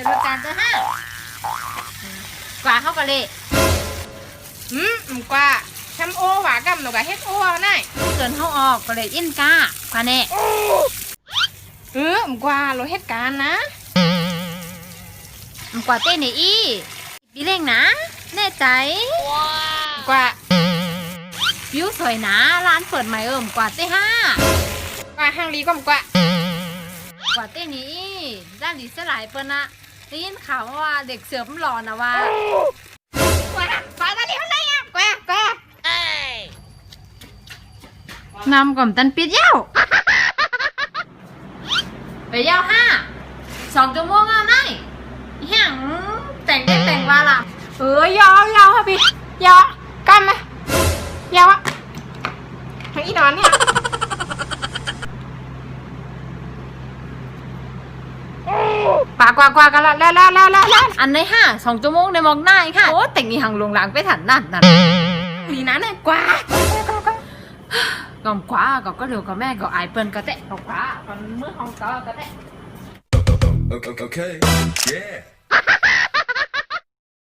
เป็นรถการตัวห้ากว่าเข้ากันเลยอืมกว่าทำโอหวากับหนูกะเฮ็ดโอเอาได้เกินเข้าออกก็เลยอินก้าคว่าแน่เออกว่าเราเฮ็ดการนะกว่าเต้นเนี่ยอีบีเร่งนะ แน่ใจกว่าวิวสวยนะร้านเปิดใหม่เอิ่มกว่าเต้ห้ากว่าห้างลีก็มกว่ากว่าเต้นี้ด้านดีสลายเปิ้นนะ ได้ยินข่าวว่าเด็กเสือมหล่อนะว่ากว่ากว่าตอนนี้อะไรอะกว่ากว่านำก่อมตันปิดเย้าไปเย้าห้าสองชั่วโมงเอาได้แห่งแต่งได้แต่งว่าล่ะเออยาวยาวค่ะพี่ยาวกำมายาวอะทางอีนอนเนี่ย กว่ากว่ากว่ากันละแล้วแล้วแล้วแล้วแล้วอันในห้าสองชั่วโมงในมองหน้าอีกค่ะโอ้แต่งนี่หังลงหลังไปถันนั่นนั่นนี่นะเนี่ยกว่าก่อมขวาก็ก็เดี๋ยวก็แม่ก็อายเปิ้นก็เตะก็ขวาก่อนมือของก็ก็เตะ Okay. okay. Yeah.